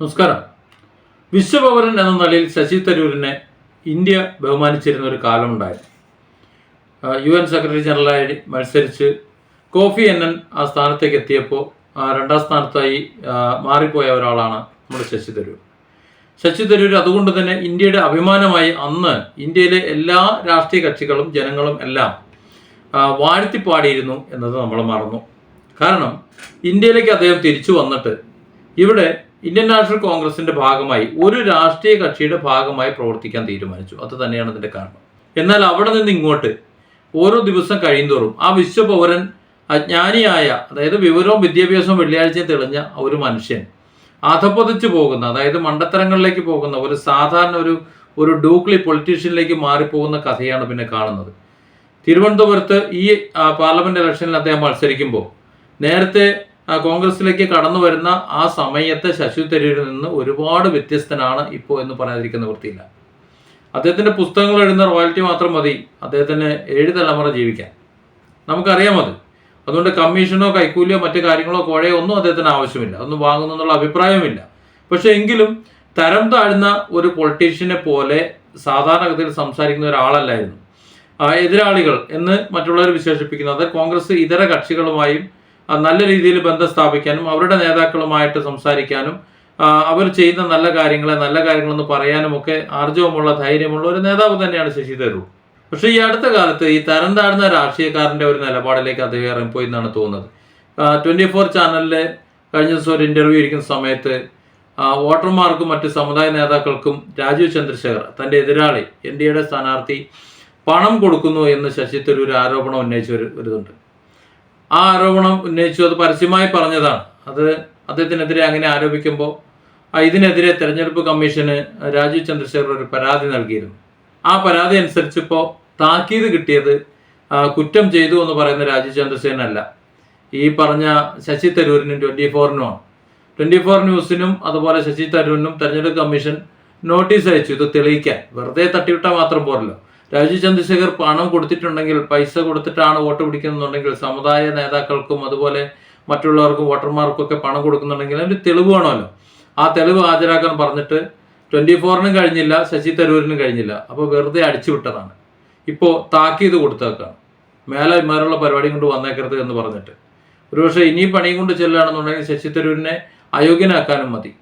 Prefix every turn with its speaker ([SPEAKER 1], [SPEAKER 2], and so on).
[SPEAKER 1] നമസ്കാരം. വിശ്വപൗരൻ എന്ന നിലയിൽ ശശി തരൂരിനെ ഇന്ത്യ ബഹുമാനിച്ചിരുന്ന ഒരു കാലമുണ്ടായിരുന്നു. യു എൻ സെക്രട്ടറി ജനറലായി മത്സരിച്ച് കോഫി എൻ ആ സ്ഥാനത്തേക്ക് എത്തിയപ്പോൾ രണ്ടാം സ്ഥാനത്തായി മാറിപ്പോയ ഒരാളാണ് നമ്മുടെ ശശി തരൂർ. ശശി തരൂർ അതുകൊണ്ട് തന്നെ ഇന്ത്യയുടെ അഭിമാനമായി അന്ന് ഇന്ത്യയിലെ എല്ലാ രാഷ്ട്രീയ കക്ഷികളും ജനങ്ങളും എല്ലാം വാഴ്ത്തിപ്പാടിയിരുന്നു എന്നത് നമ്മൾ മറന്നു. കാരണം ഇന്ത്യയിലേക്ക് അദ്ദേഹം തിരിച്ചു വന്നിട്ട് ഇവിടെ ഇന്ത്യൻ നാഷണൽ കോൺഗ്രസിന്റെ ഭാഗമായി ഒരു രാഷ്ട്രീയ കക്ഷിയുടെ ഭാഗമായി പ്രവർത്തിക്കാൻ തീരുമാനിച്ചു. അത് തന്നെയാണ് അതിന്റെ കാരണം. എന്നാൽ അവിടെ നിന്ന് ഇങ്ങോട്ട് ഓരോ ദിവസം കഴിയുന്തോറും ആ വിശ്വപൗരൻ അജ്ഞാനിയായ അതായത് വിവരവും വിദ്യാഭ്യാസവും വെള്ളിയാഴ്ചയും തെളിഞ്ഞ ഒരു മനുഷ്യൻ അധപ്പതിച്ചു പോകുന്ന അതായത് മണ്ടത്തരങ്ങളിലേക്ക് പോകുന്ന ഒരു സാധാരണ ഒരു ഒരു ഡൂക്ലി പൊളിറ്റീഷ്യനിലേക്ക് മാറിപ്പോകുന്ന കഥയാണ് പിന്നെ കാണുന്നത്. തിരുവനന്തപുരത്ത് ഈ പാർലമെന്റ് ഇലക്ഷനിൽ അദ്ദേഹം മത്സരിക്കുമ്പോൾ നേരത്തെ കോൺഗ്രസിലേക്ക് കടന്നു വരുന്ന ആ സമയത്തെ ശശി തരൂരിൽ നിന്ന് ഒരുപാട് വ്യത്യസ്തനാണ് ഇപ്പോൾ എന്ന് പറയാതിരിക്കുന്ന വൃത്തിയില്ല. അദ്ദേഹത്തിന്റെ പുസ്തകങ്ങൾ എഴുതുന്ന റോയൽറ്റി മാത്രം മതി. അദ്ദേഹത്തിന് ഏഴ് തലമുറ ജീവിക്കാൻ. നമുക്കറിയാം അത്. അതുകൊണ്ട് കമ്മീഷനോ കൈക്കൂലിയോ മറ്റു കാര്യങ്ങളോ കോഴയോ ഒന്നും അദ്ദേഹത്തിന് ആവശ്യമില്ല. ഒന്നും വാങ്ങുന്നു എന്നുള്ള അഭിപ്രായമില്ല പക്ഷേ എങ്കിലും തരം താഴ്ന്ന ഒരു പൊളിറ്റീഷ്യനെ പോലെ സാധാരണഗതിയിൽ സംസാരിക്കുന്ന ഒരാളല്ലായിരുന്നു. എതിരാളികൾ എന്ന് മറ്റുള്ളവർ വിശേഷിപ്പിക്കുന്നത് കോൺഗ്രസ് ഇതര കക്ഷികളുമായും നല്ല രീതിയിൽ ബന്ധം സ്ഥാപിക്കാനും അവരുടെ നേതാക്കളുമായിട്ട് സംസാരിക്കാനും അവർ ചെയ്യുന്ന നല്ല കാര്യങ്ങളെ നല്ല കാര്യങ്ങളെന്ന് പറയാനും ഒക്കെ ആർജവമുള്ള ധൈര്യമുള്ള ഒരു നേതാവ് തന്നെയാണ് ശശി തരൂർ. പക്ഷേ ഈ അടുത്ത കാലത്ത് ഈ തരം താഴ്ന്ന രാഷ്ട്രീയക്കാരന്റെ ഒരു നിലപാടിലേക്ക് അദ്ദേഹം ഇറങ്ങിപ്പോയി എന്നാണ് തോന്നുന്നത്. ട്വന്റി ഫോർ ചാനലിലെ കഴിഞ്ഞ ദിവസം ഒരു ഇന്റർവ്യൂ ഇരിക്കുന്ന സമയത്ത് വോട്ടർമാർക്കും മറ്റ് സമുദായ നേതാക്കൾക്കും രാജീവ് ചന്ദ്രശേഖർ തന്റെ എതിരാളി എൻ ഡി എയുടെ സ്ഥാനാർത്ഥി പണം കൊടുക്കുന്നു എന്ന് ശശി തരൂർ ആരോപണം ഉന്നയിച്ച ഒരു ഒരിതുണ്ട് ആ ആരോപണം ഉന്നയിച്ചു. അത് പരസ്യമായി പറഞ്ഞതാണ്. അത് അദ്ദേഹത്തിനെതിരെ അങ്ങനെ ആരോപിക്കുമ്പോൾ ഇതിനെതിരെ തെരഞ്ഞെടുപ്പ് കമ്മീഷന് രാജീവ് ചന്ദ്രശേഖർ ഒരു പരാതി നൽകിയിരുന്നു. ആ പരാതി അനുസരിച്ച് ഇപ്പോൾ താക്കീത് കിട്ടിയത് കുറ്റം ചെയ്തു എന്ന് പറയുന്ന രാജീവ് ചന്ദ്രസേനല്ല ഈ പറഞ്ഞ ശശി തരൂരിനും ട്വന്റി ഫോറിനുമാണ്. ട്വന്റി ഫോർ ന്യൂസിനും അതുപോലെ ശശി തരൂരിനും തെരഞ്ഞെടുപ്പ് കമ്മീഷൻ നോട്ടീസ് അയച്ചു. ഇത് തെളിയിക്കാൻ. വെറുതെ തട്ടിവിട്ടാൽ മാത്രം പോരല്ലോ. രാജീവ് ചന്ദ്രശേഖർ പണം കൊടുത്തിട്ടുണ്ടെങ്കിൽ പൈസ കൊടുത്തിട്ടാണ് വോട്ട് പിടിക്കുന്നുണ്ടെങ്കിൽ സമുദായ നേതാക്കൾക്കും അതുപോലെ മറ്റുള്ളവർക്കും വോട്ടർമാർക്കും ഒക്കെ പണം കൊടുക്കുന്നുണ്ടെങ്കിൽ അതിന്റെ തെളിവ് വേണമല്ലോ. ആ തെളിവ് ഹാജരാക്കാൻ പറഞ്ഞിട്ട് ട്വന്റി ഫോറിനും കഴിഞ്ഞില്ല ശശി തരൂരിനും കഴിഞ്ഞില്ല. അപ്പോൾ വെറുതെ അടിച്ചു വിട്ടതാണ്. ഇപ്പോൾ താക്കീത് കൊടുത്തേക്കാണ്. മേലെ ഇമാരുള്ള പരിപാടി കൊണ്ട് വന്നേക്കരുത് എന്ന് പറഞ്ഞിട്ട്. ഒരുപക്ഷെ ഇനി പണിയും കൊണ്ട് ചെല്ലുകയാണെന്നുണ്ടെങ്കിൽ ശശി തരൂരിനെ അയോഗ്യനാക്കാനും മതി.